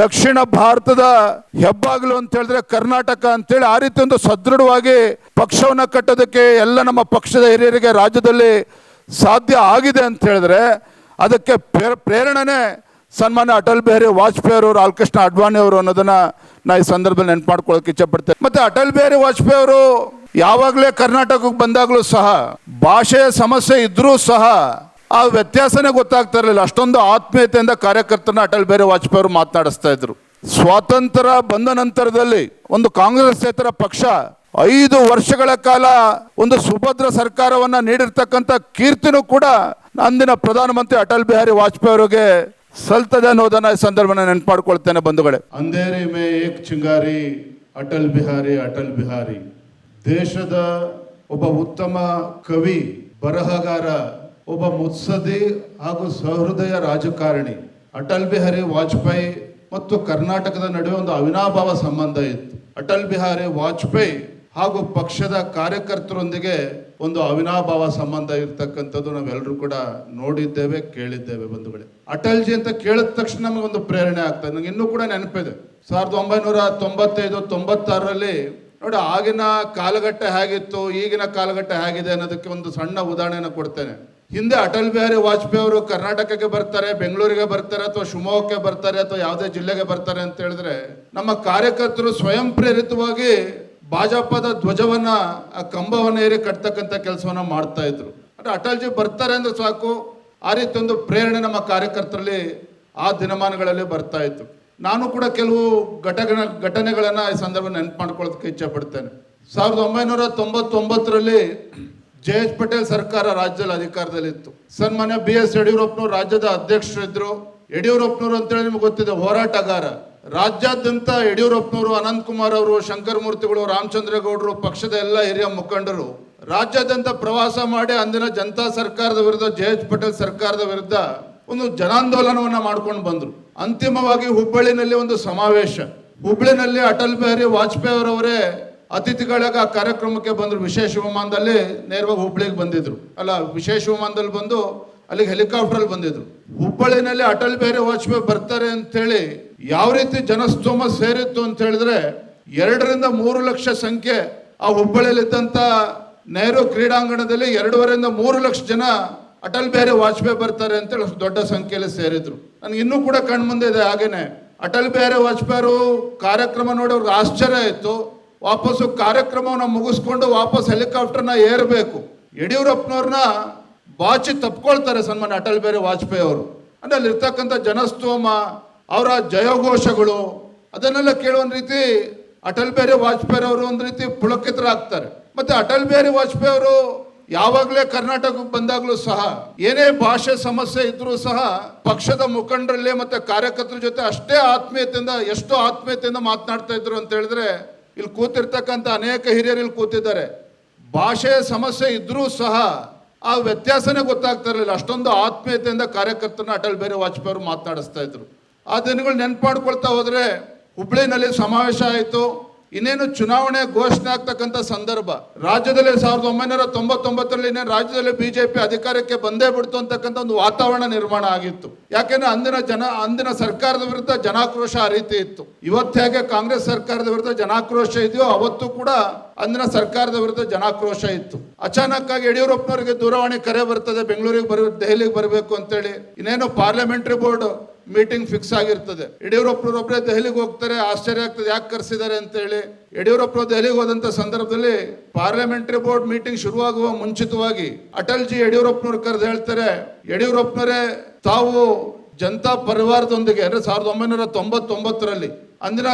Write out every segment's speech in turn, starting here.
ದಕ್ಷಿಣ ಭಾರತದ ಹೆಬ್ಬಾಗಿಲು ಅಂತ ಹೇಳಿದ್ರೆ ಕರ್ನಾಟಕ ಅಂತೇಳಿ ಆ ರೀತಿ ಒಂದು ಸದೃಢವಾಗಿ ಪಕ್ಷವನ್ನ ಕಟ್ಟೋದಕ್ಕೆ ಎಲ್ಲ ನಮ್ಮ ಪಕ್ಷದ ಹಿರಿಯರಿಗೆ ರಾಜ್ಯದಲ್ಲಿ ಸಾಧ್ಯ ಆಗಿದೆ ಅಂತ ಹೇಳಿದ್ರೆ ಅದಕ್ಕೆ ಪ್ರೇರಣೆ ಸನ್ಮಾನ್ಯ ಅಟಲ್ ಬಿಹಾರಿ ವಾಜಪೇಯಿ ಅವರು ಲಾಲ್ಕೃಷ್ಣ ಅಡ್ವಾಣಿ ಅವರು ಅನ್ನೋದನ್ನ ನಾ ಈ ಸಂದರ್ಭದಲ್ಲಿ ನೆನ್ಪು ಮಾಡ್ಕೊಳ್ಳೋಕೆ ಇಚ್ಛಪಡ್ತೇನೆ. ಮತ್ತೆ ಅಟಲ್ ಬಿಹಾರಿ ವಾಜಪೇಯಿ ಅವರು ಯಾವಾಗಲೇ ಕರ್ನಾಟಕಕ್ಕೆ ಬಂದಾಗಲೂ ಸಹ ಭಾಷೆಯ ಸಮಸ್ಯೆ ಇದ್ದರೂ ಸಹ ಆ ವ್ಯತ್ಯಾಸನೇ ಗೊತ್ತಾಗ್ತಾ ಇರಲಿಲ್ಲ. ಅಷ್ಟೊಂದು ಆತ್ಮೀಯತೆಯಿಂದ ಕಾರ್ಯಕರ್ತನ ಅಟಲ್ ಬಿಹಾರಿ ವಾಜಪೇಯಿ ಅವರು ಮಾತನಾಡಿಸ್ತಾ ಇದ್ರು. ಸ್ವಾತಂತ್ರ್ಯ ಬಂದ ನಂತರದಲ್ಲಿ ಒಂದು ಕಾಂಗ್ರೆಸ್ ಕಾಂಗ್ರೆಸ್ೇತರ ಪಕ್ಷ ಐದು ವರ್ಷಗಳ ಕಾಲ ಒಂದು ಸುಭದ್ರ ಸರ್ಕಾರವನ್ನ ನೀಡಿರ್ತಕ್ಕಂಥ ಕೀರ್ತಿನೂ ಕೂಡ ಅಂದಿನ ಪ್ರಧಾನಮಂತ್ರಿ ಅಟಲ್ ಬಿಹಾರಿ ವಾಜಪೇಯಿ ಅವರಿಗೆ ಸಲ್ತದೆ ಅನ್ನೋದನ್ನ ಈ ಸಂದರ್ಭ ನೆನಪು ಮಾಡ್ಕೊಳ್ತೇನೆ ಬಂಧುಗಳೇ. ಅಂಧೇರಿ ಮೇ ಏಕ್ ಚಿಂಗಾರಿ, ಅಟಲ್ ಬಿಹಾರಿ ಅಟಲ್ ಬಿಹಾರಿ. ದೇಶದ ಒಬ್ಬ ಉತ್ತಮ ಕವಿ, ಬರಹಗಾರ ಒಬ್ಬ ಮುತ್ಸದಿ ಹಾಗೂ ಸಹೃದಯ ರಾಜಕಾರಣಿ ಅಟಲ್ ಬಿಹಾರಿ ವಾಜಪೇಯಿ ಮತ್ತು ಕರ್ನಾಟಕದ ನಡುವೆ ಒಂದು ಅವಿನಾಭಾವ ಸಂಬಂಧ ಇತ್ತು. ಅಟಲ್ ಬಿಹಾರಿ ವಾಜಪೇಯಿ ಹಾಗೂ ಪಕ್ಷದ ಕಾರ್ಯಕರ್ತರೊಂದಿಗೆ ಒಂದು ಅವಿನಾಭಾವ ಸಂಬಂಧ ಇರ್ತಕ್ಕಂಥದ್ದು ನಾವೆಲ್ಲರೂ ಕೂಡ ನೋಡಿದ್ದೇವೆ, ಕೇಳಿದ್ದೇವೆ ಬಂಧುಗಳೇ. ಅಟಲ್ಜಿ ಅಂತ ಕೇಳಿದ ತಕ್ಷಣ ನಮಗೊಂದು ಪ್ರೇರಣೆ ಆಗ್ತದೆ ನನಗೆ ಇನ್ನೂ ಕೂಡ ನೆನಪಿದೆ. ಸಾವಿರದ ಒಂಬೈನೂರ ತೊಂಬತ್ತೈದು, ತೊಂಬತ್ತಾರರಲ್ಲಿ ನೋಡಿ ಆಗಿನ ಕಾಲಘಟ್ಟ ಹೇಗಿತ್ತು, ಈಗಿನ ಕಾಲಘಟ್ಟ ಹೇಗಿದೆ ಅನ್ನೋದಕ್ಕೆ ಒಂದು ಸಣ್ಣ ಉದಾಹರಣೆಯನ್ನು ಕೊಡ್ತೇನೆ. ಹಿಂದೆ ಅಟಲ್ ಬಿಹಾರಿ ವಾಜಪೇಯಿ ಅವರು ಕರ್ನಾಟಕಕ್ಕೆ ಬರ್ತಾರೆ, ಬೆಂಗಳೂರಿಗೆ ಬರ್ತಾರೆ, ಅಥವಾ ಶಿವಮೊಗ್ಗಕ್ಕೆ ಬರ್ತಾರೆ, ಅಥವಾ ಯಾವುದೇ ಜಿಲ್ಲೆಗೆ ಬರ್ತಾರೆ ಅಂತ ಹೇಳಿದ್ರೆ, ನಮ್ಮ ಕಾರ್ಯಕರ್ತರು ಸ್ವಯಂ ಪ್ರೇರಿತವಾಗಿ ಭಾಜಪದ ಧ್ವಜವನ್ನ, ಆ ಕಂಬವನ್ನ ಏರಿ ಕಟ್ತಕ್ಕಂಥ ಕೆಲಸವನ್ನ ಮಾಡ್ತಾ ಇದ್ರು. ಅಂದ್ರೆ ಅಟಲ್ಜಿ ಬರ್ತಾರೆ ಅಂದ್ರೆ ಸಾಕು. ಆ ರೀತಿ ಒಂದು ಪ್ರೇರಣೆ ನಮ್ಮ ಕಾರ್ಯಕರ್ತರಲ್ಲಿ ಆ ದಿನಮಾನಗಳಲ್ಲಿ ಬರ್ತಾ ಇತ್ತು. ನಾನು ಕೂಡ ಕೆಲವು ಘಟನೆ ಘಟನೆಗಳನ್ನು ಈ ಸಂದರ್ಭ ನೆನಪು ಮಾಡ್ಕೊಳ್ಳೋದಕ್ಕೆ ಇಚ್ಛೆ ಪಡ್ತೇನೆ. ಸಾವಿರದ ಒಂಬೈನೂರ ತೊಂಬತ್ತೊಂಬತ್ತರಲ್ಲಿ ಜೆ ಎಚ್ ಪಟೇಲ್ ಸರ್ಕಾರ ರಾಜ್ಯದಲ್ಲಿ ಅಧಿಕಾರದಲ್ಲಿತ್ತು. ಸನ್ಮಾನ್ಯ ಬಿ ಎಸ್ ಯಡಿಯೂರಪ್ಪನವರು ರಾಜ್ಯದ ಅಧ್ಯಕ್ಷರಿದ್ರು. ಯಡಿಯೂರಪ್ಪನವರು ಅಂತೇಳಿ ನಿಮ್ಗೆ ಗೊತ್ತಿದೆ, ಹೋರಾಟಗಾರ. ರಾಜ್ಯಾದ್ಯಂತ ಯಡಿಯೂರಪ್ಪನವರು ಅನಂತ್ ಕುಮಾರ್ ಅವರು, ಶಂಕರಮೂರ್ತಿಗಳು, ರಾಮಚಂದ್ರೇಗೌಡರು, ಪಕ್ಷದ ಎಲ್ಲ ಹಿರಿಯ ಮುಖಂಡರು. ರಾಜ್ಯಾದ್ಯಂತ ಪ್ರವಾಸ ಮಾಡಿ ಅಂದಿನ ಜನತಾ ಸರ್ಕಾರದ ವಿರುದ್ಧ ಜೆ ಎಚ್ ಪಟೇಲ್ ಸರ್ಕಾರದ ವಿರುದ್ಧ ಒಂದು ಜನಾಂದೋಲನವನ್ನ ಮಾಡ್ಕೊಂಡು ಬಂದರು. ಅಂತಿಮವಾಗಿ ಹುಬ್ಬಳ್ಳಿನಲ್ಲಿ ಒಂದು ಸಮಾವೇಶ. ಹುಬ್ಬಳ್ಳಿನಲ್ಲಿ ಅಟಲ್ ಬಿಹಾರಿ ವಾಜಪೇಯಿ ಅವರವರೇ ಅತಿಥಿಗಳಾಗ ಆ ಕಾರ್ಯಕ್ರಮಕ್ಕೆ ಬಂದರು. ವಿಶೇಷ ವಿಮಾನದಲ್ಲಿ ನೇರವಾಗಿ ಹುಬ್ಬಳ್ಳಿಗೆ ಬಂದಿದ್ರು. ಅಲ್ಲ, ವಿಶೇಷ ವಿಮಾನದಲ್ಲಿ ಬಂದು ಅಲ್ಲಿಗೆ ಹೆಲಿಕಾಪ್ಟರ್ ಬಂದಿದ್ರು. ಹುಬ್ಬಳ್ಳಿನಲ್ಲಿ ಅಟಲ್ ಬಿಹಾರಿ ವಾಜಪೇಯಿ ಬರ್ತಾರೆ ಅಂತೇಳಿ ಯಾವ ರೀತಿ ಜನಸ್ತೋಮ ಸೇರಿತ್ತು ಅಂತ ಹೇಳಿದ್ರೆ ಎರಡರಿಂದ ಮೂರು ಲಕ್ಷ ಸಂಖ್ಯೆ ಆ ಹುಬ್ಬಳ್ಳಿಯಲ್ಲಿದ್ದಂಥ ನೆಹರು ಕ್ರೀಡಾಂಗಣದಲ್ಲಿ ಎರಡೂವರೆಯಿಂದ ಮೂರು ಲಕ್ಷ ಜನ ಅಟಲ್ ಬಿಹಾರಿ ವಾಜಪೇಯಿ ಬರ್ತಾರೆ ಅಂತೇಳಿ ದೊಡ್ಡ ಸಂಖ್ಯೆಯಲ್ಲಿ ಸೇರಿದ್ರು. ನನಗೆ ಇನ್ನೂ ಕೂಡ ಕಣ್ಮುಂದೆ ಇದೆ. ಹಾಗೇನೆ ಅಟಲ್ ಬಿಹಾರಿ ವಾಜಪೇಯಿ ಅವರು ಕಾರ್ಯಕ್ರಮ ನೋಡಿ ಅವ್ರಿಗೆ ಆಶ್ಚರ್ಯ ಆಯಿತು. ವಾಪಸ್ಸು ಕಾರ್ಯಕ್ರಮವನ್ನು ಮುಗಿಸ್ಕೊಂಡು ವಾಪಸ್ ಹೆಲಿಕಾಪ್ಟರ್ನ ಏರಬೇಕು. ಯಡಿಯೂರಪ್ಪನವ್ರನ್ನ ಬಾಚಿ ತಪ್ಕೊಳ್ತಾರೆ ಸನ್ಮಾನ್ಯ ಅಟಲ್ ಬಿಹಾರಿ ವಾಜಪೇಯಿ ಅವರು. ಅಂದ್ರೆ ಅಲ್ಲಿ ಇರ್ತಕ್ಕಂಥ ಜನಸ್ತೋಮ, ಅವರ ಜಯಘೋಷಗಳು, ಅದನ್ನೆಲ್ಲ ಕೇಳುವ ರೀತಿ ಅಟಲ್ ಬಿಹಾರಿ ವಾಜಪೇಯಿ ಅವರು ಒಂದು ರೀತಿ ಪುಳಕಿತರಾಗ್ತಾರೆ. ಮತ್ತೆ ಅಟಲ್ ಬಿಹಾರಿ ವಾಜಪೇಯಿ ಅವರು ಯಾವಾಗಲೇ ಕರ್ನಾಟಕಕ್ಕೆ ಬಂದಾಗಲೂ ಸಹ, ಏನೇ ಭಾಷೆ ಸಮಸ್ಯೆ ಇದ್ದರೂ ಸಹ ಪಕ್ಷದ ಮುಖಂಡರಲ್ಲಿ ಮತ್ತೆ ಕಾರ್ಯಕರ್ತರ ಜೊತೆ ಅಷ್ಟೇ ಆತ್ಮೀಯತೆಯಿಂದ, ಎಷ್ಟು ಆತ್ಮೀಯತೆಯಿಂದ ಮಾತನಾಡ್ತಾ ಇದ್ರು ಅಂತ ಹೇಳಿದ್ರೆ ಇಲ್ಲಿ ಕೂತಿರ್ತಕ್ಕಂಥ ಅನೇಕ ಹಿರಿಯರು ಇಲ್ಲಿ ಕೂತಿದ್ದಾರೆ. ಭಾಷೆಯ ಸಮಸ್ಯೆ ಇದ್ದರೂ ಸಹ ಆ ವ್ಯತ್ಯಾಸನೇ ಗೊತ್ತಾಗ್ತಾ ಇರಲಿಲ್ಲ. ಅಷ್ಟೊಂದು ಆತ್ಮೀಯತೆಯಿಂದ ಕಾರ್ಯಕರ್ತರನ್ನ ಅಟಲ್ ಬಿಹಾರಿ ವಾಜಪೇಯಿ ಅವರು ಮಾತನಾಡಿಸ್ತಾ ಇದ್ರು. ಆ ದಿನಗಳು ನೆನ್ಪು ಮಾಡ್ಕೊಳ್ತಾ ಹೋದರೆ ಹುಬ್ಳಿನಲ್ಲಿ ಸಮಾವೇಶ ಆಯಿತು. ಇನ್ನೇನು ಚುನಾವಣೆ ಘೋಷಣೆ ಆಗ್ತಕ್ಕಂಥ ಸಂದರ್ಭ. ರಾಜ್ಯದಲ್ಲಿ ಸಾವಿರದ ಒಂಬೈನೂರ ತೊಂಬತ್ತೊಂಬತ್ತರಲ್ಲಿ ಇನ್ನೇನು ರಾಜ್ಯದಲ್ಲಿ ಬಿಜೆಪಿ ಅಧಿಕಾರಕ್ಕೆ ಬಂದೇ ಬಿಡ್ತು ಅಂತಕ್ಕಂಥ ಒಂದು ವಾತಾವರಣ ನಿರ್ಮಾಣ ಆಗಿತ್ತು. ಯಾಕೆಂದ್ರೆ ಅಂದಿನ ಜನ, ಅಂದಿನ ಸರ್ಕಾರದ ವಿರುದ್ಧ ಜನಾಕ್ರೋಶ ಆ ರೀತಿ ಇತ್ತು. ಇವತ್ತು ಹೇಗೆ ಕಾಂಗ್ರೆಸ್ ಸರ್ಕಾರದ ವಿರುದ್ಧ ಜನಾಕ್ರೋಶ ಇದೆಯೋ ಅವತ್ತು ಕೂಡ ಅಂದಿನ ಸರ್ಕಾರದ ವಿರುದ್ಧ ಜನಾಕ್ರೋಶ ಇತ್ತು. ಅಚಾನಕ್ ಆಗಿ ಯಡಿಯೂರಪ್ಪನವರಿಗೆ ದೂರವಾಣಿ ಕರೆ ಬರ್ತದೆ, ಬೆಂಗಳೂರಿಗೆ ಬರ, ದೆಹಲಿಗೆ ಬರಬೇಕು ಅಂತೇಳಿ. ಇನ್ನೇನು ಪಾರ್ಲಿಮೆಂಟರಿ ಬೋರ್ಡ್ ಮೀಟಿಂಗ್ ಫಿಕ್ಸ್ ಆಗಿರ್ತದೆ. ಯಡಿಯೂರಪ್ಪನವರೊಬ್ಬರೇ ದೆಹಲಿಗೆ ಹೋಗ್ತಾರೆ, ಆಶ್ಚರ್ಯ ಆಗ್ತದೆ, ಯಾಕೆ ಕರೆಸಿದ್ದಾರೆ ಅಂತ ಹೇಳಿ. ಯಡಿಯೂರಪ್ಪ ದೆಹಲಿಗೆ ಹೋದಂತ ಸಂದರ್ಭದಲ್ಲಿ ಪಾರ್ಲಿಮೆಂಟರಿ ಬೋರ್ಡ್ ಮೀಟಿಂಗ್ ಶುರುವಾಗುವ ಮುಂಚಿತವಾಗಿ ಅಟಲ್ ಜಿ ಯಡಿಯೂರಪ್ಪನವ್ರು ಕರೆದು ಹೇಳ್ತಾರೆ, ಯಡಿಯೂರಪ್ಪನವರೇ, ತಾವು ಜನತಾ ಪರಿವಾರದೊಂದಿಗೆ, ಅಂದ್ರೆ ಸಾವಿರದ ಒಂಬೈನೂರ ತೊಂಬತ್ತೊಂಬತ್ತರಲ್ಲಿ ಅಂದ್ರ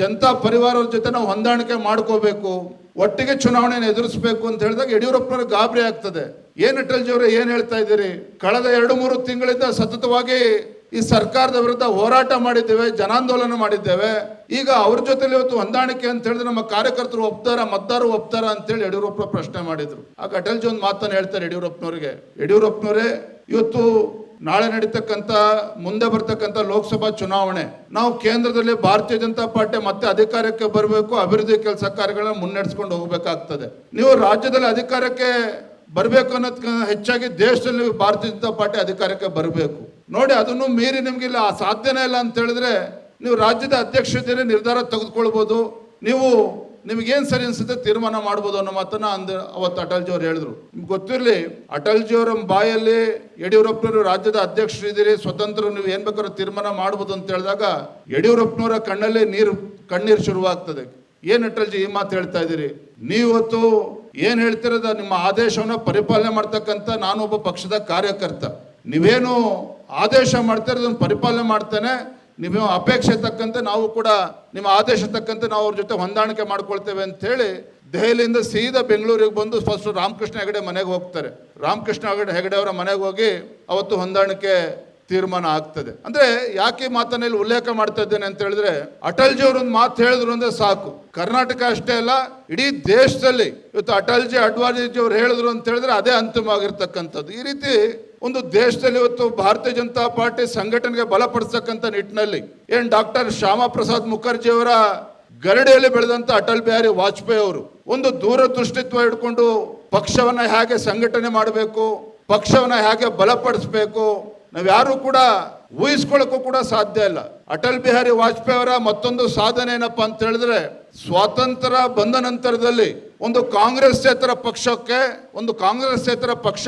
ಜನತಾ ಪರಿವಾರದ ಜೊತೆ ನಾವು ಹೊಂದಾಣಿಕೆ ಮಾಡ್ಕೋಬೇಕು, ಒಟ್ಟಿಗೆ ಚುನಾವಣೆಯನ್ನು ಎದುರಿಸಬೇಕು ಅಂತ ಹೇಳಿದಾಗ ಯಡಿಯೂರಪ್ಪನವ್ರಿಗೆ ಗಾಬರಿ ಆಗ್ತದೆ. ಏನ್ ಅಟಲ್ಜಿ ಅವರೇ ಏನ್ ಹೇಳ್ತಾ ಇದ್ದೀರಿ? ಕಳೆದ ಎರಡು ಮೂರು ತಿಂಗಳಿಂದ ಸತತವಾಗಿ ಈ ಸರ್ಕಾರದ ವಿರುದ್ಧ ಹೋರಾಟ ಮಾಡಿದ್ದೇವೆ, ಜನಾಂದೋಲನ ಮಾಡಿದ್ದೇವೆ. ಈಗ ಅವ್ರ ಜೊತೆಲಿ ಇವತ್ತು ಹೊಂದಾಣಿಕೆ ಅಂತ ಹೇಳಿದ್ರೆ ನಮ್ಮ ಕಾರ್ಯಕರ್ತರು ಒಪ್ತಾರ, ಮತದಾರರು ಒಪ್ತಾರ ಅಂತೇಳಿ ಯಡಿಯೂರಪ್ಪ ಪ್ರಶ್ನೆ ಮಾಡಿದ್ರು. ಆಗ ಅಟಲ್ಜಿ ಒಂದು ಮಾತನ್ನು ಹೇಳ್ತಾರೆ ಯಡಿಯೂರಪ್ಪನವ್ರಿಗೆ. ಯಡಿಯೂರಪ್ಪನವರೇ, ಇವತ್ತು ನಾಳೆ ನಡೀತಕ್ಕಂಥ ಮುಂದೆ ಬರ್ತಕ್ಕಂಥ ಲೋಕಸಭಾ ಚುನಾವಣೆ. ನಾವು ಕೇಂದ್ರದಲ್ಲಿ ಭಾರತೀಯ ಜನತಾ ಪಾರ್ಟಿ ಮತ್ತೆ ಅಧಿಕಾರಕ್ಕೆ ಬರಬೇಕು, ಅಭಿವೃದ್ಧಿ ಕೆಲಸ ಕಾರ್ಯಗಳನ್ನ ಮುನ್ನಡೆಸ್ಕೊಂಡು ಹೋಗ್ಬೇಕಾಗ್ತದೆ. ನೀವು ರಾಜ್ಯದಲ್ಲಿ ಅಧಿಕಾರಕ್ಕೆ ಬರಬೇಕು ಅನ್ನೋದಕ್ಕಿಂತ ಹೆಚ್ಚಾಗಿ ದೇಶದಲ್ಲಿ ಭಾರತೀಯ ಜನತಾ ಪಾರ್ಟಿ ಅಧಿಕಾರಕ್ಕೆ ಬರಬೇಕು. ನೋಡಿ ಅದನ್ನು ಮೀರಿ ನಿಮ್ಗೆ ಇಲ್ಲ ಸಾಧ್ಯನೇ ಇಲ್ಲ ಅಂತ ಹೇಳಿದ್ರೆ ನೀವು ರಾಜ್ಯದ ಅಧ್ಯಕ್ಷತೆಯಲ್ಲಿ ನಿರ್ಧಾರ ತೆಗೆದುಕೊಳ್ಬೋದು. ನೀವು ನಿಮಗೇನು ಸರಿ ಅನಿಸುತ್ತೆ ತೀರ್ಮಾನ ಮಾಡ್ಬೋದು ಅನ್ನೋ ಮಾತನ್ನ ಅಂದ ಅವತ್ತು ಅಟಲ್ಜಿ ಅವ್ರು ಹೇಳಿದ್ರು. ನಿಮ್ಗೆ ಗೊತ್ತಿರಲಿ ಅಟಲ್ಜಿ ಅವರ ಬಾಯಲ್ಲಿ ಯಡಿಯೂರಪ್ಪನವರು ರಾಜ್ಯದ ಅಧ್ಯಕ್ಷರಿದ್ದೀರಿ ಸ್ವತಂತ್ರ ನೀವು ಏನ್ ಬೇಕಾದ್ರೂ ತೀರ್ಮಾನ ಮಾಡ್ಬೋದು ಅಂತ ಹೇಳಿದಾಗ ಯಡಿಯೂರಪ್ಪನವರ ಕಣ್ಣಲ್ಲೇ ನೀರು, ಕಣ್ಣೀರು ಶುರುವಾಗ್ತದೆ. ಏನ್ ಅಟಲ್ಜಿ ಈ ಮಾತು ಹೇಳ್ತಾ ಇದ್ದೀರಿ? ನೀವತ್ತು ಏನು ಹೇಳ್ತಿರೋದ, ನಿಮ್ಮ ಆದೇಶವನ್ನ ಪರಿಪಾಲನೆ ಮಾಡ್ತಕ್ಕಂಥ ನಾನೊಬ್ಬ ಪಕ್ಷದ ಕಾರ್ಯಕರ್ತ. ನೀವೇನು ಆದೇಶ ಮಾಡ್ತಾರೆ, ಅದನ್ನು ಪರಿಪಾಲನೆ ಮಾಡ್ತಾನೆ. ನಿಮ್ಮ ಅಪೇಕ್ಷೆ ತಕ್ಕಂತೆ ನಾವು ಕೂಡ ನಿಮ್ಮ ಆದೇಶ ತಕ್ಕಂತೆ ನಾವು ಅವ್ರ ಜೊತೆ ಹೊಂದಾಣಿಕೆ ಮಾಡ್ಕೊಳ್ತೇವೆ ಅಂತ ಹೇಳಿ ದೆಹಲಿಯಿಂದ ಸೀದಾ ಬೆಂಗಳೂರಿಗೆ ಬಂದು ಫಸ್ಟ್ ರಾಮಕೃಷ್ಣ ಹೆಗಡೆ ಮನೆಗೆ ಹೋಗ್ತಾರೆ. ರಾಮಕೃಷ್ಣ ಹೆಗಡೆ ಹೆಗಡೆ ಅವರ ಮನೆಗೆ ಹೋಗಿ ಅವತ್ತು ಹೊಂದಾಣಿಕೆ ತೀರ್ಮಾನ ಆಗ್ತದೆ. ಅಂದ್ರೆ ಯಾಕೆ ಮಾತನ್ನ ಉಲ್ಲೇಖ ಮಾಡ್ತಾ ಇದ್ದೇನೆ ಅಂತ ಹೇಳಿದ್ರೆ ಅಟಲ್ಜಿ ಅವರು ಒಂದು ಮಾತು ಹೇಳಿದ್ರು ಅಂದ್ರೆ ಸಾಕು. ಕರ್ನಾಟಕ ಅಷ್ಟೇ ಅಲ್ಲ, ಇಡೀ ದೇಶದಲ್ಲಿ ಇವತ್ತು ಅಟಲ್ಜಿ ಅಡ್ವಾಣಿಜಿ ಅವ್ರು ಹೇಳಿದ್ರು ಅಂತ ಹೇಳಿದ್ರೆ ಅದೇ ಅಂತಿಮವಾಗಿರ್ತಕ್ಕಂಥದ್ದು. ಈ ರೀತಿ ಒಂದು ದೇಶದಲ್ಲಿ ಇವತ್ತು ಭಾರತೀಯ ಜನತಾ ಪಾರ್ಟಿ ಸಂಘಟನೆಗೆ ಬಲಪಡಿಸ್ತಕ್ಕಂಥ ನಿಟ್ಟಿನಲ್ಲಿ ಏನ್ ಡಾಕ್ಟರ್ ಶ್ಯಾಮಾ ಪ್ರಸಾದ್ ಮುಖರ್ಜಿ ಅವರ ಗರಡಿಯಲ್ಲಿ ಬೆಳೆದಂತ ಅಟಲ್ ಬಿಹಾರಿ ವಾಜಪೇಯಿ ಅವರು ಒಂದು ದೂರದೃಷ್ಟಿತ್ವ ಇಟ್ಕೊಂಡು ಪಕ್ಷವನ್ನ ಹೇಗೆ ಸಂಘಟನೆ ಮಾಡಬೇಕು, ಪಕ್ಷವನ್ನ ಹೇಗೆ ಬಲಪಡಿಸಬೇಕು ನಾವ್ಯಾರು ಕೂಡ ಊಹಿಸ್ಕೊಳ್ಳೋಕ್ಕೂ ಕೂಡ ಸಾಧ್ಯ ಇಲ್ಲ. ಅಟಲ್ ಬಿಹಾರಿ ವಾಜಪೇಯಿ ಅವರ ಮತ್ತೊಂದು ಸಾಧನೆ ಏನಪ್ಪ ಅಂತ ಹೇಳಿದ್ರೆ ಸ್ವಾತಂತ್ರ್ಯ ಬಂದ ನಂತರದಲ್ಲಿ ಒಂದು ಕಾಂಗ್ರೆಸ್ ಪಕ್ಷಕ್ಕೆ ಒಂದು ಕಾಂಗ್ರೆಸ್ ಪಕ್ಷ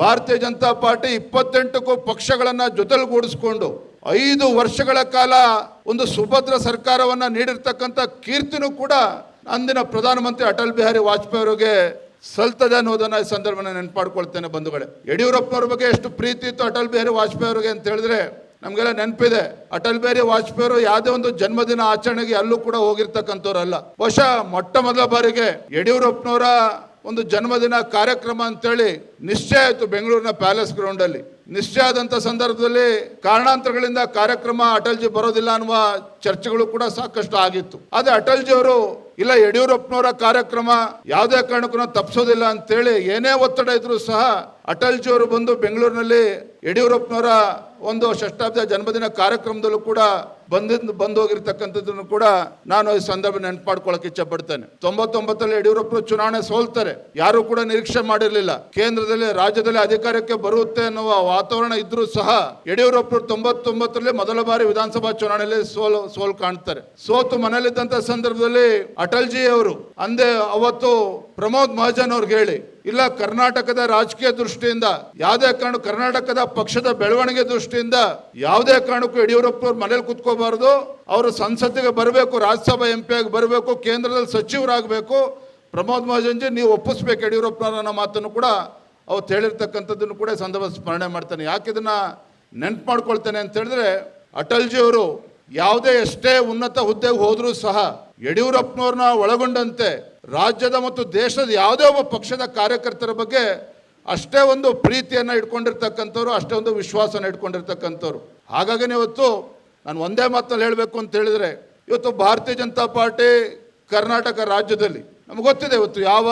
ಭಾರತೀಯ ಜನತಾ ಪಾರ್ಟಿ ಇಪ್ಪತ್ತೆಂಟಕ್ಕೂ ಪಕ್ಷಗಳನ್ನು ಜೊತೆಗೂಡಿಸ್ಕೊಂಡು ಐದು ವರ್ಷಗಳ ಕಾಲ ಒಂದು ಸುಭದ್ರ ಸರ್ಕಾರವನ್ನ ನೀಡಿರ್ತಕ್ಕಂಥ ಕೀರ್ತಿನೂ ಕೂಡ ಅಂದಿನ ಪ್ರಧಾನಮಂತ್ರಿ ಅಟಲ್ ಬಿಹಾರಿ ವಾಜಪೇಯಿ ಅವರಿಗೆ ಸಲ್ತದೆ ಅನ್ನೋದನ್ನ ಈ ಸಂದರ್ಭನ ನೆನ್ಪಾಡ್ಕೊಳ್ತೇನೆ ಬಂಧುಗಳೇ. ಯಡಿಯೂರಪ್ಪನವ್ರ ಬಗ್ಗೆ ಎಷ್ಟು ಪ್ರೀತಿ ಇತ್ತು ಅಟಲ್ ಬಿಹಾರಿ ವಾಜಪೇಯಿ ಅವರಿಗೆ ಅಂತ ಹೇಳಿದ್ರೆ ನಮಗೆಲ್ಲ ನೆನಪಿದೆ. ಅಟಲ್ ಬಿಹಾರಿ ವಾಜಪೇಯಿ ಅವರು ಯಾವುದೇ ಒಂದು ಜನ್ಮದಿನ ಆಚರಣೆಗೆ ಅಲ್ಲೂ ಕೂಡ ಹೋಗಿರ್ತಕ್ಕಂಥವ್ರಲ್ಲ. ಬಹುಶಃ ಮೊಟ್ಟ ಮೊದಲ ಬಾರಿಗೆ ಯಡಿಯೂರಪ್ಪನವರ ಒಂದು ಜನ್ಮದಿನ ಕಾರ್ಯಕ್ರಮ ಅಂತೇಳಿ ನಿಶ್ಚಯ ಆಯಿತು ಬೆಂಗಳೂರಿನ ಪ್ಯಾಲೇಸ್ ಗ್ರೌಂಡ್ ಅಲ್ಲಿ. ನಿಶ್ಚಯ ಆದಂತ ಸಂದರ್ಭದಲ್ಲಿ ಕಾರಣಾಂತರಗಳಿಂದ ಕಾರ್ಯಕ್ರಮ ಅಟಲ್ಜಿ ಬರೋದಿಲ್ಲ ಅನ್ನುವ ಚರ್ಚೆಗಳು ಕೂಡ ಸಾಕಷ್ಟು ಆಗಿತ್ತು. ಆದ್ರೆ ಅಟಲ್ಜಿ ಅವರು, ಇಲ್ಲ ಯಡಿಯೂರಪ್ಪನವರ ಕಾರ್ಯಕ್ರಮ ಯಾವುದೇ ಕಾರಣಕ್ಕೂ ತಪ್ಪಿಸೋದಿಲ್ಲ ಅಂತೇಳಿ ಏನೇ ಒತ್ತಡ ಇದ್ರೂ ಸಹ ಅಟಲ್ಜಿ ಅವರು ಬಂದು ಬೆಂಗಳೂರಿನಲ್ಲಿ ಯಡಿಯೂರಪ್ಪನವರ ಒಂದು ಷಷ್ಟಾಬ್ದ ಜನ್ಮದಿನ ಕಾರ್ಯಕ್ರಮದಲ್ಲೂ ಕೂಡ ಬಂದಿದ್ದು ಬಂದು ಹೋಗಿರ್ತಕ್ಕಂಥದ್ದನ್ನು ಕೂಡ ನಾನು ಈ ಸಂದರ್ಭ ನೆನಪಾಡ್ಕೊಳಕ್ಕೆ ಇಚ್ಛೆ ಪಡ್ತೇನೆ ತೊಂಬತ್ತೊಂಬತ್ತರಲ್ಲಿ ಯಡಿಯೂರಪ್ಪರು ಚುನಾವಣೆ ಸೋಲ್ತಾರೆ. ಯಾರು ಕೂಡ ನಿರೀಕ್ಷೆ ಮಾಡಿರಲಿಲ್ಲ. ಕೇಂದ್ರದಲ್ಲಿ, ರಾಜ್ಯದಲ್ಲಿ ಅಧಿಕಾರಕ್ಕೆ ಬರುತ್ತೆ ಅನ್ನುವ ವಾತಾವರಣ ಇದ್ರೂ ಸಹ ಯಡಿಯೂರಪ್ಪರು ತೊಂಬತ್ತೊಂಬತ್ತರಲ್ಲಿ ಮೊದಲ ಬಾರಿ ವಿಧಾನಸಭಾ ಚುನಾವಣೆಯಲ್ಲಿ ಸೋಲು, ಸೋಲ್ ಕಾಣ್ತಾರೆ. ಸೋತು ಮನೆಯಲ್ಲಿದ್ದಂತ ಸಂದರ್ಭದಲ್ಲಿ ಅಟಲ್ಜಿ ಅವರು, ಅಂದೇ ಅವತ್ತು ಪ್ರಮೋದ್ ಮಹಾಜನ್ ಅವ್ರಿಗೆ ಹೇಳಿ, ಇಲ್ಲ, ಕರ್ನಾಟಕದ ರಾಜಕೀಯ ದೃಷ್ಟಿಯಿಂದ, ಯಾವುದೇ ಕಾರಣ ಕರ್ನಾಟಕದ ಪಕ್ಷದ ಬೆಳವಣಿಗೆ ದೃಷ್ಟಿಯಿಂದ ಯಾವುದೇ ಕಾರಣಕ್ಕೂ ಯಡಿಯೂರಪ್ಪ ಮನೇಲಿ ಕುತ್ಕೋಬಾರ್ದು. ಅವರು ಸಂಸತ್ತಿಗೆ ಬರಬೇಕು, ರಾಜ್ಯಸಭಾ ಎಂ ಆಗಿ ಬರಬೇಕು, ಕೇಂದ್ರದಲ್ಲಿ ಸಚಿವರಾಗಬೇಕು. ಪ್ರಮೋದ್ ಮಹಾಜನ್ಜಿ ನೀವು ಒಪ್ಪಿಸ್ಬೇಕು ಯಡಿಯೂರಪ್ಪನವರ ಅನ್ನೋ ಮಾತನ್ನು ಕೂಡ ಅವತ್ತು ಹೇಳಿರ್ತಕ್ಕಂಥದ್ದನ್ನು ಕೂಡ ಸಂದರ್ಭ ಸ್ಮರಣೆ ಮಾಡ್ತಾನೆ. ಯಾಕೆ ಇದನ್ನು ನೆನ್ಪು ಮಾಡ್ಕೊಳ್ತೇನೆ ಅಂತ ಹೇಳಿದ್ರೆ, ಅಟಲ್ಜಿ ಅವರು ಯಾವುದೇ ಎಷ್ಟೇ ಉನ್ನತ ಹುದ್ದೆಗೆ ಹೋದರೂ ಸಹ ಯಡಿಯೂರಪ್ಪನವ್ರನ್ನ ಒಳಗೊಂಡಂತೆ ರಾಜ್ಯದ ಮತ್ತು ದೇಶದ ಯಾವುದೇ ಒಬ್ಬ ಪಕ್ಷದ ಕಾರ್ಯಕರ್ತರ ಬಗ್ಗೆ ಅಷ್ಟೇ ಒಂದು ಪ್ರೀತಿಯನ್ನು ಇಟ್ಕೊಂಡಿರ್ತಕ್ಕಂಥವ್ರು, ಅಷ್ಟೇ ಒಂದು ವಿಶ್ವಾಸನ ಇಟ್ಕೊಂಡಿರ್ತಕ್ಕಂಥವ್ರು. ಹಾಗಾಗಿ ಇವತ್ತು ನಾನು ಒಂದೇ ಮಾತಲ್ಲಿ ಹೇಳಬೇಕು ಅಂತ ಹೇಳಿದರೆ, ಇವತ್ತು ಭಾರತೀಯ ಜನತಾ ಪಾರ್ಟಿ ಕರ್ನಾಟಕ ರಾಜ್ಯದಲ್ಲಿ ನಮ್ಗೆ ಗೊತ್ತಿದೆ ಇವತ್ತು ಯಾವ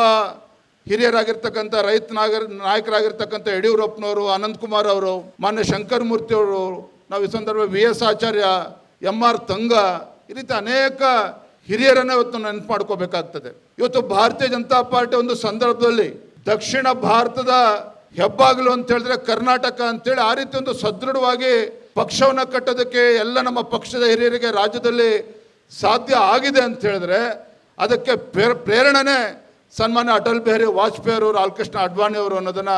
ಹಿರಿಯರಾಗಿರ್ತಕ್ಕಂಥ ರೈತ ನಾಗರ, ನಾಯಕರಾಗಿರ್ತಕ್ಕಂಥ ಯಡಿಯೂರಪ್ಪನವರು, ಅನಂತಕುಮಾರ್ ಅವರು, ಮಾನ್ಯ ಶಂಕರ್ ಮೂರ್ತಿ ಅವರು, ನಾವು ಈ ಸಂದರ್ಭ V S Acharya M R ತಂಗ, ಈ ರೀತಿ ಅನೇಕ ಹಿರಿಯರನ್ನು ಇವತ್ತು ನೆನಪು ಮಾಡ್ಕೋಬೇಕಾಗ್ತದೆ. ಇವತ್ತು ಭಾರತೀಯ ಜನತಾ ಪಾರ್ಟಿ ಒಂದು ಸಂದರ್ಭದಲ್ಲಿ ದಕ್ಷಿಣ ಭಾರತದ ಹೆಬ್ಬಾಗಿಲು ಅಂತ ಹೇಳಿದ್ರೆ ಕರ್ನಾಟಕ ಅಂತೇಳಿ ಆ ರೀತಿ ಒಂದು ಸದೃಢವಾಗಿ ಪಕ್ಷವನ್ನ ಕಟ್ಟೋದಕ್ಕೆ ಎಲ್ಲ ನಮ್ಮ ಪಕ್ಷದ ಹಿರಿಯರಿಗೆ ರಾಜ್ಯದಲ್ಲಿ ಸಾಧ್ಯ ಆಗಿದೆ ಅಂತ ಹೇಳಿದ್ರೆ ಅದಕ್ಕೆ ಪ್ರೇರಣೆ ಸನ್ಮಾನ್ಯ ಅಟಲ್ ಬಿಹಾರಿ ವಾಜಪೇಯಿ ಅವರು ಲಾಲ್ಕೃಷ್ಣ ಅಡ್ವಾಣಿ ಅವರು ಅನ್ನೋದನ್ನ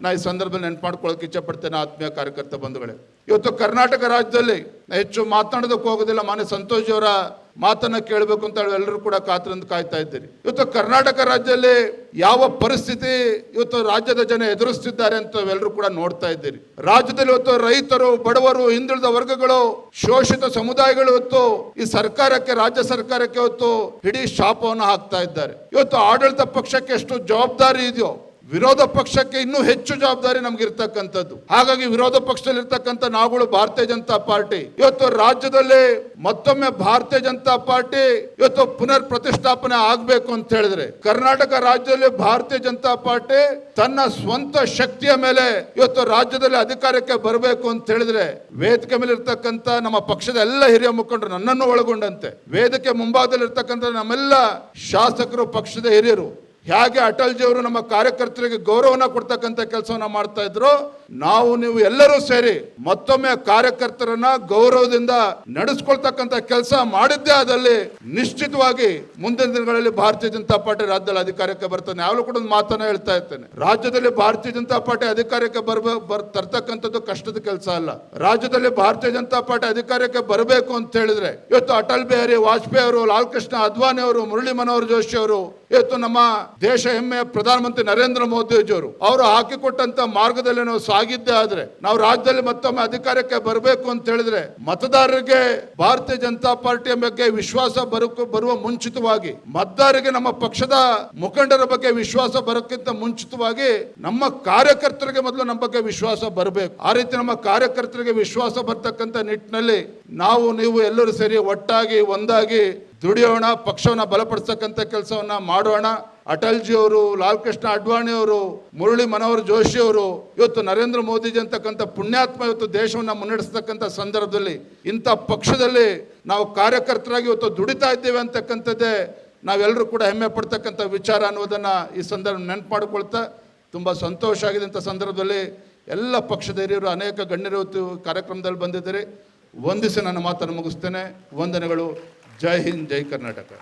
ನಾ ಈ ಸಂದರ್ಭದಲ್ಲಿ ನೆನ್ಪು ಮಾಡ್ಕೊಳ್ಳೋಕೆ ಇಚ್ಛೆ ಪಡ್ತೇನೆ ಆತ್ಮೀಯ ಕಾರ್ಯಕರ್ತ ಬಂಧುಗಳೇ. ಇವತ್ತು ಕರ್ನಾಟಕ ರಾಜ್ಯದಲ್ಲಿ ಹೆಚ್ಚು ಮಾತನಾಡೋದಕ್ಕೆ ಹೋಗೋದಿಲ್ಲ. ಮಾನ್ಯ ಸಂತೋಷ್ ಮಾತನ್ನ ಕೇಳಬೇಕು ಅಂತ ಎಲ್ಲರೂ ಕೂಡ ಕಾತರಿಂದ ಕಾಯ್ತಾ ಇದ್ದೀರಿ. ಇವತ್ತು ಕರ್ನಾಟಕ ರಾಜ್ಯದಲ್ಲಿ ಯಾವ ಪರಿಸ್ಥಿತಿ ಇವತ್ತು ರಾಜ್ಯದ ಜನ ಎದುರಿಸ್ತಿದ್ದಾರೆ ಅಂತ ಎಲ್ಲರೂ ಕೂಡ ನೋಡ್ತಾ ಇದ್ದೀರಿ. ರಾಜ್ಯದಲ್ಲಿ ಇವತ್ತು ರೈತರು, ಬಡವರು, ಹಿಂದುಳಿದ ವರ್ಗಗಳು, ಶೋಷಿತ ಸಮುದಾಯಗಳು ಇವತ್ತು ಈ ಸರ್ಕಾರಕ್ಕೆ, ರಾಜ್ಯ ಸರ್ಕಾರಕ್ಕೆ ಇವತ್ತು ಇಡೀ ಶಾಪವನ್ನು ಹಾಕ್ತಾ ಇದ್ದಾರೆ. ಇವತ್ತು ಆಡಳಿತ ಪಕ್ಷಕ್ಕೆ ಎಷ್ಟು ಜವಾಬ್ದಾರಿ ಇದೆಯೋ ವಿರೋಧ ಪಕ್ಷಕ್ಕೆ ಇನ್ನೂ ಹೆಚ್ಚು ಜವಾಬ್ದಾರಿ ನಮ್ಗೆ ಇರ್ತಕ್ಕಂಥದ್ದು ಹಾಗಾಗಿ ವಿರೋಧ ಪಕ್ಷದಲ್ಲಿ ಇರ್ತಕ್ಕಂಥ ನಾವುಗಳು ಭಾರತೀಯ ಜನತಾ ಪಾರ್ಟಿ, ಇವತ್ತು ರಾಜ್ಯದಲ್ಲಿ ಮತ್ತೊಮ್ಮೆ ಭಾರತೀಯ ಜನತಾ ಪಾರ್ಟಿ ಇವತ್ತು ಪುನರ್ ಪ್ರತಿಷ್ಠಾಪನೆ ಆಗ್ಬೇಕು ಅಂತ ಹೇಳಿದ್ರೆ, ಕರ್ನಾಟಕ ರಾಜ್ಯದಲ್ಲಿ ಭಾರತೀಯ ಜನತಾ ಪಾರ್ಟಿ ತನ್ನ ಸ್ವಂತ ಶಕ್ತಿಯ ಮೇಲೆ ಇವತ್ತು ರಾಜ್ಯದಲ್ಲಿ ಅಧಿಕಾರಕ್ಕೆ ಬರಬೇಕು ಅಂತ ಹೇಳಿದ್ರೆ, ವೇದಿಕೆ ಮೇಲೆ ಇರ್ತಕ್ಕಂಥ ನಮ್ಮ ಪಕ್ಷದ ಎಲ್ಲ ಹಿರಿಯ ಮುಖಂಡರು ನನ್ನನ್ನು ಒಳಗೊಂಡಂತೆ, ವೇದಿಕೆ ಮುಂಭಾಗದಲ್ಲಿ ಇರ್ತಕ್ಕಂಥ ನಮ್ಮೆಲ್ಲ ಶಾಸಕರು, ಪಕ್ಷದ ಹಿರಿಯರು ಹೇಗೆ ಅಟಲ್ಜಿ ಅವರು ನಮ್ಮ ಕಾರ್ಯಕರ್ತರಿಗೆ ಗೌರವನ ಕೊಡ್ತಕ್ಕಂಥ ಕೆಲಸವನ್ನು ಮಾಡ್ತಾ ಇದ್ರು ನಾವು ನೀವು ಎಲ್ಲರೂ ಸೇರಿ ಮತ್ತೊಮ್ಮೆ ಕಾರ್ಯಕರ್ತರನ್ನ ಗೌರವದಿಂದ ನಡೆಸ್ಕೊಳ್ತಕ್ಕಂಥ ಕೆಲಸ ಮಾಡಿದ್ದೇ ಆದಲ್ಲಿ ನಿಶ್ಚಿತವಾಗಿ ಮುಂದಿನ ದಿನಗಳಲ್ಲಿ ಭಾರತೀಯ ಜನತಾ ಪಾರ್ಟಿ ರಾಜ್ಯದಲ್ಲಿ ಅಧಿಕಾರಕ್ಕೆ ಬರ್ತಾನೆ ಯಾವಾಗಲೂ ಕೂಡ ಒಂದು ಮಾತನ್ನ ಹೇಳ್ತಾ ಇರ್ತೇನೆ. ರಾಜ್ಯದಲ್ಲಿ ಭಾರತೀಯ ಜನತಾ ಪಾರ್ಟಿ ಅಧಿಕಾರಕ್ಕೆ ಬರ್ಬ ಬರ್, ತರ್ತಕ್ಕಂಥದ್ದು ಕಷ್ಟದ ಕೆಲಸ ಅಲ್ಲ. ರಾಜ್ಯದಲ್ಲಿ ಭಾರತೀಯ ಜನತಾ ಪಾರ್ಟಿ ಅಧಿಕಾರಕ್ಕೆ ಬರಬೇಕು ಅಂತ ಹೇಳಿದ್ರೆ, ಇವತ್ತು ಅಟಲ್ ಬಿಹಾರಿ ವಾಜಪೇಯಿ ಅವರು ಲಾಲ್ ಕೃಷ್ಣ ಅದ್ವಾನಿ ಅವರು, ಮುರಳಿ ಮನೋಹರ್ ಜೋಶಿ ಅವರು, ಇವತ್ತು ನಮ್ಮ ದೇಶ ಹೆಮ್ಮೆಯ ಪ್ರಧಾನಮಂತ್ರಿ ನರೇಂದ್ರ ಮೋದಿ ಅವರು ಅವರು ಹಾಕಿಕೊಟ್ಟಂತ ಮಾರ್ಗದಲ್ಲಿ ನಾವು ಸಾಗಿದ್ದೇ ಆದ್ರೆ ನಾವು ರಾಜ್ಯದಲ್ಲಿ ಮತ್ತೊಮ್ಮೆ ಅಧಿಕಾರಕ್ಕೆ ಬರಬೇಕು ಅಂತ ಹೇಳಿದ್ರೆ ಮತದಾರರಿಗೆ ಭಾರತೀಯ ಜನತಾ ಪಾರ್ಟಿಯ ಬಗ್ಗೆ ವಿಶ್ವಾಸ ಬರಕು ಬರುವ ಮುಂಚಿತವಾಗಿ ಮತದಾರರಿಗೆ ನಮ್ಮ ಪಕ್ಷದ ಮುಖಂಡರ ಬಗ್ಗೆ ವಿಶ್ವಾಸ ಬರೋಕ್ಕಿಂತ ಮುಂಚಿತವಾಗಿ ನಮ್ಮ ಕಾರ್ಯಕರ್ತರಿಗೆ ಮೊದಲು ನಮ್ಮ ಬಗ್ಗೆ ವಿಶ್ವಾಸ ಬರಬೇಕು. ಆ ರೀತಿ ನಮ್ಮ ಕಾರ್ಯಕರ್ತರಿಗೆ ವಿಶ್ವಾಸ ಬರ್ತಕ್ಕಂಥ ನಿಟ್ಟಿನಲ್ಲಿ ನಾವು, ನೀವು ಎಲ್ಲರೂ ಸೇರಿ ಒಟ್ಟಾಗಿ, ಒಂದಾಗಿ ದುಡಿಯೋಣ, ಪಕ್ಷವನ್ನ ಬಲಪಡಿಸ್ತಕ್ಕಂಥ ಕೆಲಸವನ್ನ ಮಾಡೋಣ. ಅಟಲ್ಜಿ ಅವರು ಲಾಲ್ ಕೃಷ್ಣ ಅಡ್ವಾಣಿ ಅವರು, ಮುರಳಿ ಮನೋಹರ್ ಜೋಶಿ ಅವರು, ಇವತ್ತು ನರೇಂದ್ರ ಮೋದಿಜಿ ಅಂತಕ್ಕಂಥ ಪುಣ್ಯಾತ್ಮ ಇವತ್ತು ದೇಶವನ್ನು ಮುನ್ನಡೆಸ್ತಕ್ಕಂಥ ಸಂದರ್ಭದಲ್ಲಿ ಇಂಥ ಪಕ್ಷದಲ್ಲಿ ನಾವು ಕಾರ್ಯಕರ್ತರಾಗಿ ಇವತ್ತು ದುಡಿತಾ ಇದ್ದೇವೆ ಅಂತಕ್ಕಂಥದ್ದೇ ನಾವೆಲ್ಲರೂ ಕೂಡ ಹೆಮ್ಮೆ ಪಡ್ತಕ್ಕಂಥ ವಿಚಾರ ಅನ್ನೋದನ್ನು ಈ ಸಂದರ್ಭ ನೆನಪು ಮಾಡಿಕೊಳ್ತಾ ತುಂಬ ಸಂತೋಷ ಆಗಿದೆ ಅಂತ ಸಂದರ್ಭದಲ್ಲಿ. ಎಲ್ಲ ಪಕ್ಷದ ಹಿರಿಯರು, ಅನೇಕ ಗಣ್ಯರು ಇವತ್ತು ಕಾರ್ಯಕ್ರಮದಲ್ಲಿ ಬಂದಿದ್ದಾರೆ. ವಂದಿಸಿ ನನ್ನ ಮಾತನ್ನು ಮುಗಿಸ್ತೇನೆ. ವಂದನೆಗಳು. ಜೈ ಹಿಂದ್, ಜೈ ಕರ್ನಾಟಕ.